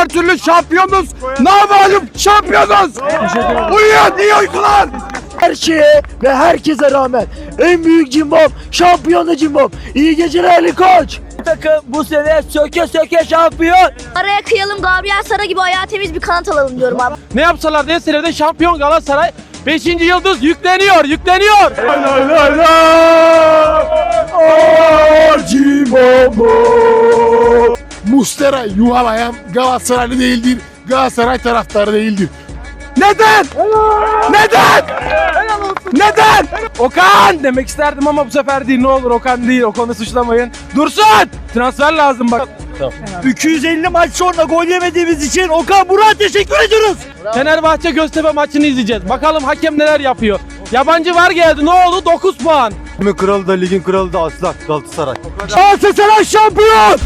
Her türlü şampiyonuz. Namalum şampiyonuz. Uyuyun iyi uykular. Her şeye ve herkese rağmen en büyük cimbom şampiyonu cimbom. İyi geceler Ali Koç. Takım bu sene söke söke şampiyon. Araya kıyalım Gabriel Sara gibi ayağı temiz bir kanat alalım diyorum abi. Ne yapsalar deseler de şampiyon Galatasaray 5. yıldız yükleniyor, yükleniyor. Lay lay lay. Aa, Cimbombo. Mustera yuhalayan Galatasaraylı değildir. Galatasaray taraftarı değildir. Neden? Neden? Neden? Okan demek isterdim ama bu sefer değil. Ne olur Okan değil. Okan'ı suçlamayın. Dursun! Transfer lazım bak. 250 maç sonra gol yemediğimiz için Okan Burak'a teşekkür ediyoruz. Fenerbahçe Göztepe maçını izleyeceğiz. Bakalım hakem neler yapıyor. Yabancı var geldi. Ne oldu? 9 puan. Kralı da ligin kralı da aslan Galatasaray. Galatasaray şampiyon.